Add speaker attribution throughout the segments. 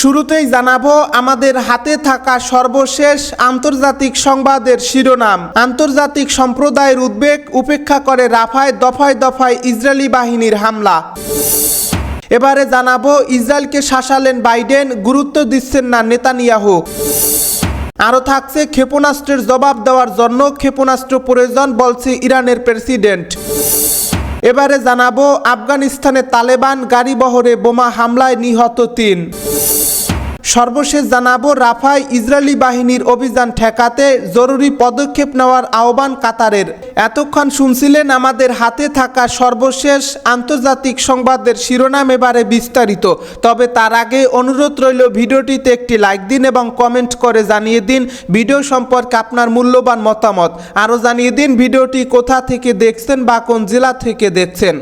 Speaker 1: শুরুতেই জানাব, আমাদের হাতে থাকা সর্বশেষ আন্তর্জাতিক সংবাদের শিরোনাম। আন্তর্জাতিক সম্প্রদায়ের উদ্বেগ উপেক্ষা করে রাফায় দফায় দফায় ইসরায়েলি বাহিনীর হামলা। এবারে জানাব, ইসরায়েলকে শাসালেন বাইডেন গুরুত্ব দিচ্ছেন না নেতানিয়াহু। আরও থাকছে, ক্ষেপণাস্ত্রের জবাব দেওয়ার জন্য ক্ষেপণাস্ত্র প্রয়োজন বলছে ইরানের প্রেসিডেন্ট। এবারে জানাব, আফগানিস্তানে তালেবান গাড়িবহরে বোমা হামলায় নিহত তিন। সর্বশেষ জানাব রাফায় ইসরায়েলি বাহিনীর অভিযান ঠেকাতে জরুরি পদক্ষেপ নেওয়ার আহ্বান কাতারের। এতক্ষণ শুনছিলেন আমাদের হাতে থাকা সর্বশেষ আন্তর্জাতিক সংবাদের শিরোনাম এবারে বিস্তারিত। তবে তার আগে অনুরোধ রইল, ভিডিওটিতে একটি লাইক দিন এবং কমেন্ট করে জানিয়ে দিন ভিডিও সম্পর্কে আপনার মূল্যবান মতামত। আরও জানিয়ে দিন ভিডিওটি কোথা থেকে দেখছেন বা কোন জেলা থেকে দেখছেন।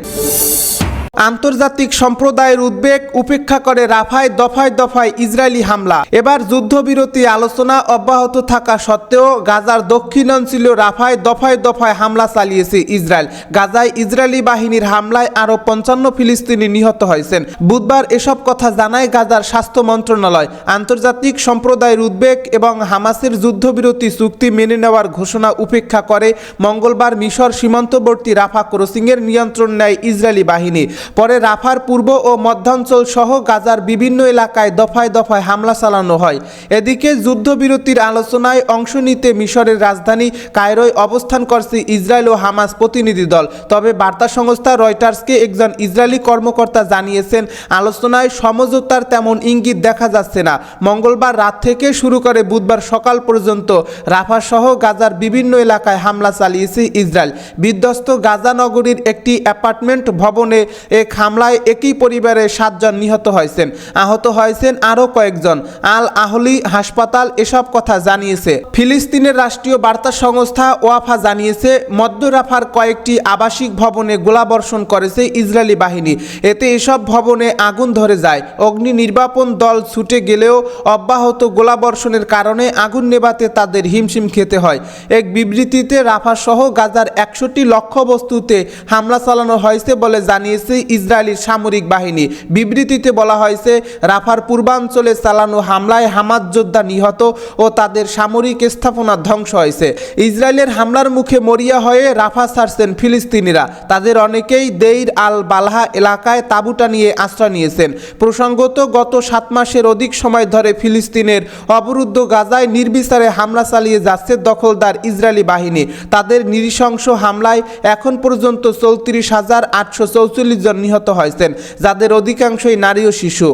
Speaker 1: আন্তর্জাতিক সম্প্রদায়ের উদ্বেগ উপেক্ষা করে রাফায় দফায় দফায় ইসরায়েলি হামলা। এবার যুদ্ধবিরতি আলোচনা অব্যাহত থাকা সত্ত্বেও গাজার দক্ষিণাঞ্চলীয় রাফায় দফায় দফায় হামলা চালিয়েছে ইসরায়েল। গাজায় ইসরায়েলি বাহিনীর হামলায় আরও পঞ্চান্ন ফিলিস্তিনি নিহত হয়েছেন। বুধবার এসব কথা জানায় গাজার স্বাস্থ্য মন্ত্রণালয়। আন্তর্জাতিক সম্প্রদায়ের উদ্বেগ এবং হামাসের যুদ্ধবিরতি চুক্তি মেনে নেওয়ার ঘোষণা উপেক্ষা করে মঙ্গলবার মিশর সীমান্তবর্তী রাফা ক্রসিংয়ের নিয়ন্ত্রণ নেয় ইসরায়েলি বাহিনী। পরে রাফার পূর্ব ও মধ্যাঞ্চল সহ গাজার বিভিন্ন এলাকায় দফায় দফায় হামলা চালানো হয়। এদিকে যুদ্ধবিরতির আলোচনায় অংশ নিতে মিশরের রাজধানী কায়রোয় অবস্থান করছে ইসরায়েল ও হামাস প্রতিনিধি দল। তবে বার্তা সংস্থা রয়টার্সকে একজন ইসরায়েলি কর্মকর্তা জানিয়েছেন, আলোচনায় সমঝোতার তেমন ইঙ্গিত দেখা যাচ্ছে না। মঙ্গলবার রাত থেকে শুরু করে বুধবার সকাল পর্যন্ত রাফা সহ গাজার বিভিন্ন এলাকায় হামলা চালিয়েছে ইসরায়েল। বিধ্বস্ত গাজা নগরীর একটি অ্যাপার্টমেন্ট ভবনে এক হামলায় একই পরিবারের সাতজন নিহত হয়েছেন, আহত হয়েছেন আরও কয়েকজন। আল আহলি হাসপাতাল এসব কথা জানিয়েছে। ফিলিস্তিনের রাষ্ট্রীয় বার্তা সংস্থা ওয়াফা জানিয়েছে, মধ্য রাফার কয়েকটি আবাসিক ভবনে গোলাবর্ষণ করেছে ইসরায়েলি বাহিনী। এতে এসব ভবনে আগুন ধরে যায়। অগ্নি নির্বাপন দল ছুটে গেলেও অব্যাহত গোলাবর্ষণের কারণে আগুন নেভাতে তাদের হিমশিম খেতে হয়। এক বিবৃতিতে রাফা সহ গাজার একশোটি লক্ষ্যবস্তুতে হামলা চালানো হয়েছে বলে জানিয়েছে ইসরায়েলি সামরিক বাহিনী। বিবৃতিতে বলা হয়েছে, রাফার পূর্বাঞ্চলে চালানো হামলায় হামাজ যোদ্ধা নিহত ও তাদের সামরিক স্থাপনা ধ্বংস হয়েছে। ইসরায়েলের হামলার মুখে মরিয়া হয়ে রাফা ছাড়ছেন ফিলিস্তিনিরা। তাদের অনেকেই দেইর আল বালহা এলাকায় তাঁবুটা নিয়ে আশ্রয় নিয়েছেন। প্রসঙ্গত, গত সাত মাসের অধিক সময় ধরে ফিলিস্তিনের অবরুদ্ধ গাজায় নির্বিচারে হামলা চালিয়ে যাচ্ছে দখলদার ইসরায়েলি বাহিনী। তাদের নৃশংস হামলায় এখন পর্যন্ত চৌত্রিশ হাজার আটশো চৌচল্লিশ জন নিহত হয়েছেন যাদের অধিকাংশই নারী ও শিশু।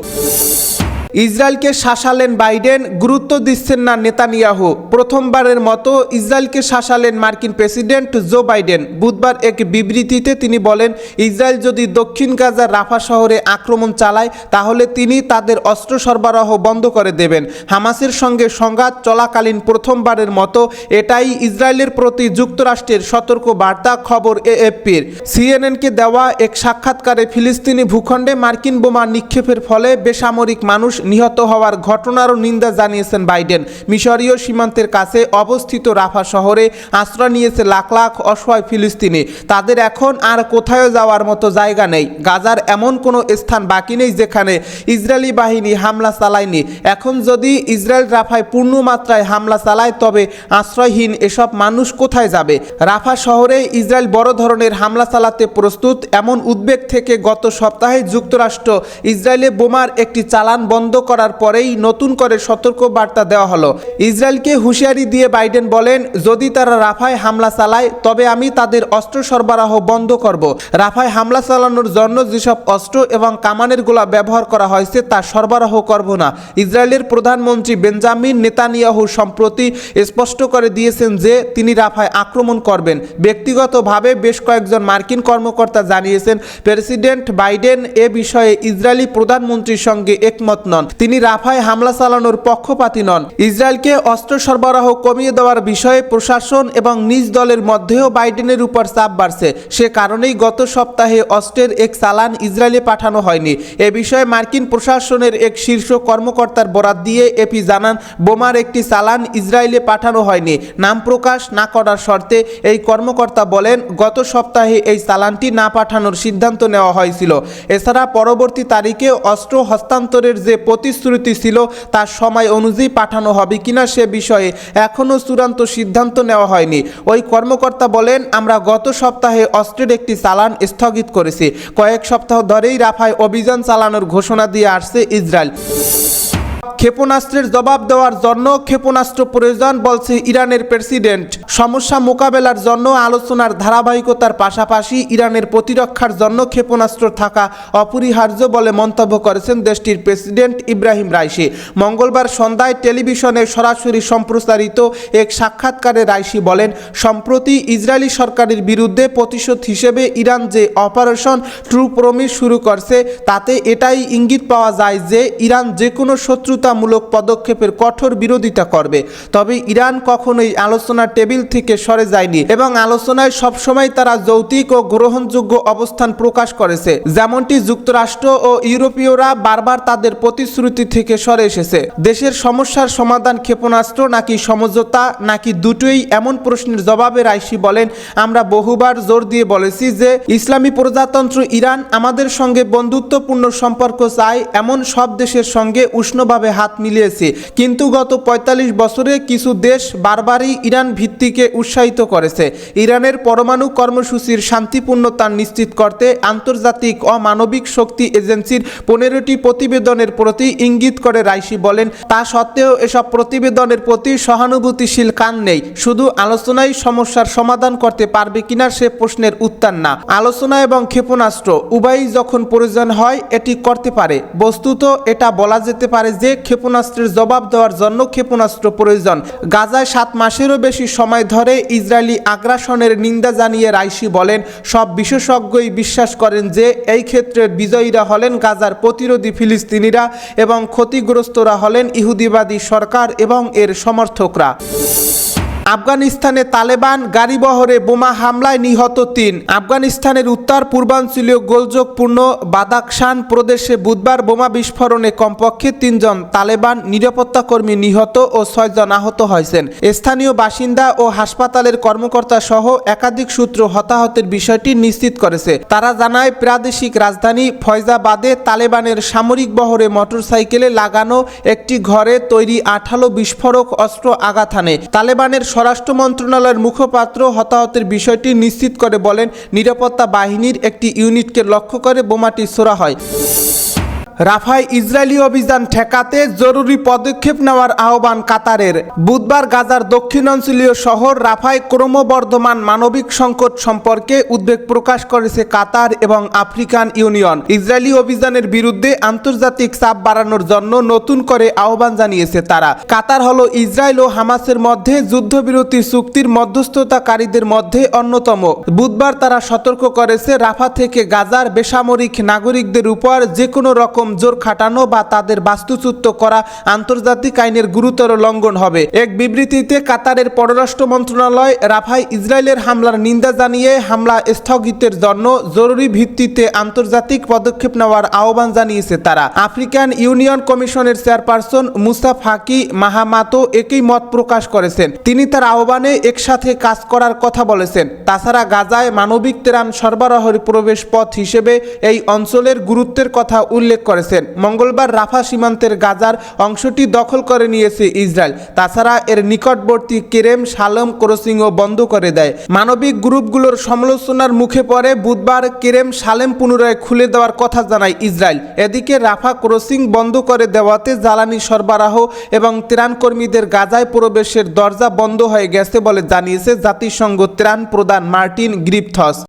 Speaker 1: ইসরায়েলকে শাসালেন বাইডেন, গুরুত্ব দিচ্ছেন না নেতানিয়াহু। প্রথমবারের মতো ইসরায়েলকে শাসালেন মার্কিন প্রেসিডেন্ট জো বাইডেন। বুধবার এক বিবৃতিতে তিনি বলেন, ইসরায়েল যদি দক্ষিণ গাজার রাফা শহরে আক্রমণ চালায়, তাহলে তিনি তাদের অস্ত্র সরবরাহ বন্ধ করে দেবেন। হামাসের সঙ্গে সংঘাত চলাকালীন প্রথমবারের মতো এটাই ইসরায়েলের প্রতি যুক্তরাষ্ট্রের সতর্ক বার্তা খবর এএফপির। সিএনএনকে দেওয়া এক সাক্ষাৎকারে ফিলিস্তিনি ভূখণ্ডে মার্কিন বোমা নিক্ষেপের ফলে বেসামরিক মানুষ নিহত হওয়ার ঘটনারও নিন্দা জানিয়েছেন বাইডেন। মিশরীয় সীমান্তের কাছে অবস্থিত রাফা শহরে আশ্রয় নিয়েছে লাখ লাখ অসহায় ফিলিস্তিনি। তাদের এখন আর কোথায় যাওয়ার মতো জায়গা নেই। গাজার এমন কোনো স্থান বাকি নেই যেখানে ইসরায়েলি বাহিনী হামলা চালায়নি। এখন যদি ইসরায়েল রাফায় পূর্ণ মাত্রায় হামলা চালায়, তবে আশ্রয়হীন এসব মানুষ কোথায় যাবে? রাফা শহরে ইসরায়েল বড় ধরনের হামলা চালাতে প্রস্তুত। এমন উদ্বেগ থেকে গত সপ্তাহে যুক্তরাষ্ট্র ইসরায়েলে বোমার একটি চালান বন্ধ করার পরেই নতুন করে সতর্ক বার্তা দেওয়া হলো। ইসরায়েলকে হুঁশিয়ারি দিয়ে বাইডেন বলেন, যদি তারা রাফায় হামলা চালায়, তবে আমি তাদের অস্ত্র সরবরাহ বন্ধ করব। রাফায় হামলা চালানোর জন্য যেসব অস্ত্র এবং কামানের গোলা ব্যবহার করা হয়েছে, তা সরবরাহ করব না। ইসরায়েলের প্রধানমন্ত্রী বেঞ্জামিন নেতানিয়াহু সম্প্রতি স্পষ্ট করে দিয়েছেন যে, তিনি রাফায় আক্রমণ করবেন। ব্যক্তিগতভাবে বেশ কয়েকজন মার্কিন কর্মকর্তা জানিয়েছেন, প্রেসিডেন্ট বাইডেন এ বিষয়ে ইসরায়েলি প্রধানমন্ত্রীর সঙ্গে একমত নন। তিনি রাফায় হামলা চালানোর পক্ষপাতী নন। ইসরায়েলকে অস্ত্র সরবরাহ কমিয়ে দেওয়ার বিষয়ে প্রশাসন এবং নিজ দলের মধ্যেও বাইডেনের উপর চাপ বাড়ছে। সে কারণেই গত সপ্তাহে অস্ত্রের এক চালান ইসরায়েলে পাঠানো হয়নি। এ বিষয়ে মার্কিন প্রশাসনের এক শীর্ষ কর্মকর্তার বরাত দিয়ে এপি জানান, বোমার একটি চালান ইসরায়েলে পাঠানো হয়নি। নাম প্রকাশ না করার শর্তে এই কর্মকর্তা বলেন, গত সপ্তাহে এই চালানটি না পাঠানোর সিদ্ধান্ত নেওয়া হয়েছিল। এছাড়া পরবর্তী তারিখে অস্ত্র হস্তান্তরের যে প্রতিশ্রুতি ছিল তার সময় অনুযায়ী পাঠানো হবে কিনা সে বিষয়ে এখনও চূড়ান্ত সিদ্ধান্ত নেওয়া হয়নি। ওই কর্মকর্তা বলেন, আমরা গত সপ্তাহে অস্ত্রের একটি চালান স্থগিত করেছি। কয়েক সপ্তাহ ধরেই রাফায় অভিযান চালানোর ঘোষণা দিয়ে আসছে ইসরায়েল। ক্ষেপণাস্ত্রের জবাব দেওয়ার জন্য ক্ষেপণাস্ত্র প্রয়োজন বলছে ইরানের প্রেসিডেন্ট। সমস্যা মোকাবেলার জন্য আলোচনার ধারাবাহিকতার পাশাপাশি ইরানের প্রতিরক্ষার জন্য ক্ষেপণাস্ত্র থাকা অপরিহার্য বলে মন্তব্য করেছেন দেশটির প্রেসিডেন্ট ইব্রাহিম রাইসি। মঙ্গলবার সন্ধ্যায় টেলিভিশনে সরাসরি সম্প্রচারিত এক সাক্ষাৎকারে রাইসি বলেন, সম্প্রতি ইসরায়েলি সরকারের বিরুদ্ধে প্রতিশোধ হিসেবে ইরান যে অপারেশন ট্রু প্রমিস শুরু করছে, তাতে এটাই ইঙ্গিত পাওয়া যায় যে ইরান যে কোনো শত্রুতামূলক পদক্ষেপের কঠোর বিরোধিতা করবে। তবে ইরান কখনোই আলোচনার টেবিল থেকে সরে যায়নি এবং আলোচনায় সবসময় তারা যৌতিক ও গ্রহণযোগ্য অবস্থান প্রকাশ করেছে। যেমনটি যুক্তরাষ্ট্র ও ইউরোপীয়রা বারবার তাদের প্রতিশ্রুতি থেকে সরে এসেছে। দেশের সমস্যার সমাধান ক্ষেপণাস্ত্র নাকি সমঝোতা নাকি দুটোই এমন প্রশ্নের জবাবে রাইসি বলেন, আমরা বহুবার জোর দিয়ে বলেছি যে ইসলামী প্রজাতন্ত্র ইরান আমাদের সঙ্গে বন্ধুত্বপূর্ণ সম্পর্ক চায়, এমন সব দেশের সঙ্গে উষ্ণভাবে হাত মিলিয়েছে। কিন্তু গত ৪৫ বছরে কিছু দেশ বারবারই ইরান ভিত্তিকে উৎসাহিত করেছে। ইরানের পরমাণু কর্মসূচির শান্তিপূর্ণতা নিশ্চিত করতে আন্তর্জাতিক অমানবিক শক্তি এজেন্সির পনেরোটি প্রতিবেদনের প্রতি ইঙ্গিত করে রাইসি বলেন, তা সত্ত্বেও এসব প্রতিবেদনের প্রতি সহানুভূতিশীল কান নেই। শুধু আলোচনায় সমস্যার সমাধান করতে পারবে কিনা সে প্রশ্নের উত্তর না। আলোচনা এবং ক্ষেপণাস্ত্র উভয়ই যখন প্রয়োজন হয়, এটি করতে পারে। বস্তুত এটা বলা যেতে পারে যে ক্ষেপণাস্ত্রের জবাব দেওয়ার জন্য ক্ষেপণাস্ত্র প্রয়োজন। গাজায় সাত মাসেরও বেশি সময় ধরে ইসরায়েলি আগ্রাসনের নিন্দা জানিয়ে রাইসি বলেন, সব বিশেষজ্ঞই বিশ্বাস করেন যে এই ক্ষেত্রের বিজয়ীরা হলেন গাজার প্রতিরোধী ফিলিস্তিনিরা এবং ক্ষতিগ্রস্তরা হলেন ইহুদিবাদী সরকার এবং এর সমর্থকরা। আফগানিস্তানে তালেবান গাড়িবহরে বোমা হামলায় নিহত তিন। আফগানিস্তানের উত্তর পূর্বাঞ্চলীয় গোলযোগপূর্ণ বাদাকশান প্রদেশে বুধবার বোমা বিস্ফোরণে কমপক্ষে তিনজন তালেবান নিরাপত্তা কর্মী নিহত ও ছয়জন আহত হয়েছেন। স্থানীয় বাসিন্দা ও হাসপাতালের কর্মকর্তা সহ একাধিক সূত্র হতাহতের বিষয়টি নিশ্চিত করেছে। তারা জানায়, প্রাদেশিক রাজধানী ফয়জাবাদে তালেবানের সামরিক বহরে মোটরসাইকেলে লাগানো একটি ঘরে তৈরি আঠালো বিস্ফোরক অস্ত্র আঘাত তালেবানের স্বরাষ্ট্র মন্ত্রণালয়ের মুখপাত্র হতাহতের বিষয়টি নিশ্চিত করে বলেন, নিরাপত্তা বাহিনীর একটি ইউনিটকে লক্ষ্য করে বোমাটি ছোড়া হয়। রাফায় ইসরায়েলি অভিযান ঠেকাতে জরুরি পদক্ষেপ নেওয়ার আহ্বান কাতারের। বুধবার গাজার দক্ষিণাঞ্চলীয় শহর রাফায় ক্রমবর্ধমান মানবিক সংকট সম্পর্কে উদ্বেগ প্রকাশ করেছে কাতার এবং আফ্রিকান ইউনিয়ন। ইসরায়েলি অভিযানের বিরুদ্ধে আন্তর্জাতিক চাপ বাড়ানোর জন্য নতুন করে আহ্বান জানিয়েছে তারা। কাতার হল ইসরায়েল ও হামাসের মধ্যে যুদ্ধবিরতি চুক্তির মধ্যস্থতাকারীদের মধ্যে অন্যতম। বুধবার তারা সতর্ক করেছে, রাফা থেকে গাজার বেসামরিক নাগরিকদের উপর যে কোনো রকম জোর খাটানো বা তাদের বাস্তুচ্যুত করা আন্তর্জাতিক আইনের গুরুতর লঙ্ঘন হবে। এক বিবৃতিতে কাতারের পররাষ্ট্র মন্ত্রণালয় রাফায় ইসরায়েলের হামলার নিন্দা জানিয়ে হামলা স্থগিতের জন্য জরুরি ভিত্তিতে আন্তর্জাতিক পদক্ষেপ নেওয়ার আহ্বান জানিয়েছে তারা। আফ্রিকান ইউনিয়ন কমিশনের চেয়ারপারসন মুসা ফাকি মাহামাতো একই মত প্রকাশ করেছেন। তিনি তার আহ্বানে একসাথে কাজ করার কথা বলেছেন। তাছাড়া গাজায় মানবিক ত্রাণ সরবরাহের প্রবেশ পথ হিসেবে এই অঞ্চলের গুরুত্বের কথা উল্লেখ করেছেন। মঙ্গলবার রাফা সীমান্তের গাজার অংশটি দখল করে নিয়েছে ইসরায়েল। তাছাড়া এর নিকটবর্তী কেরেম সালম ক্রসিংও বন্ধ করে দেয়। মানবিক গ্রুপগুলোর সমালোচনার মুখে পড়ে বুধবার কেরেম সালেম পুনরায় খুলে দেওয়ার কথা জানায় ইসরায়েল। এদিকে রাফা ক্রসিং বন্ধ করে দেওয়াতে জ্বালানি সরবরাহ এবং ত্রাণকর্মীদের গাজায় প্রবেশের দরজা বন্ধ হয়ে গেছে বলে জানিয়েছে জাতিসংঘ ত্রাণ প্রদান মার্টিন গ্রিপথস।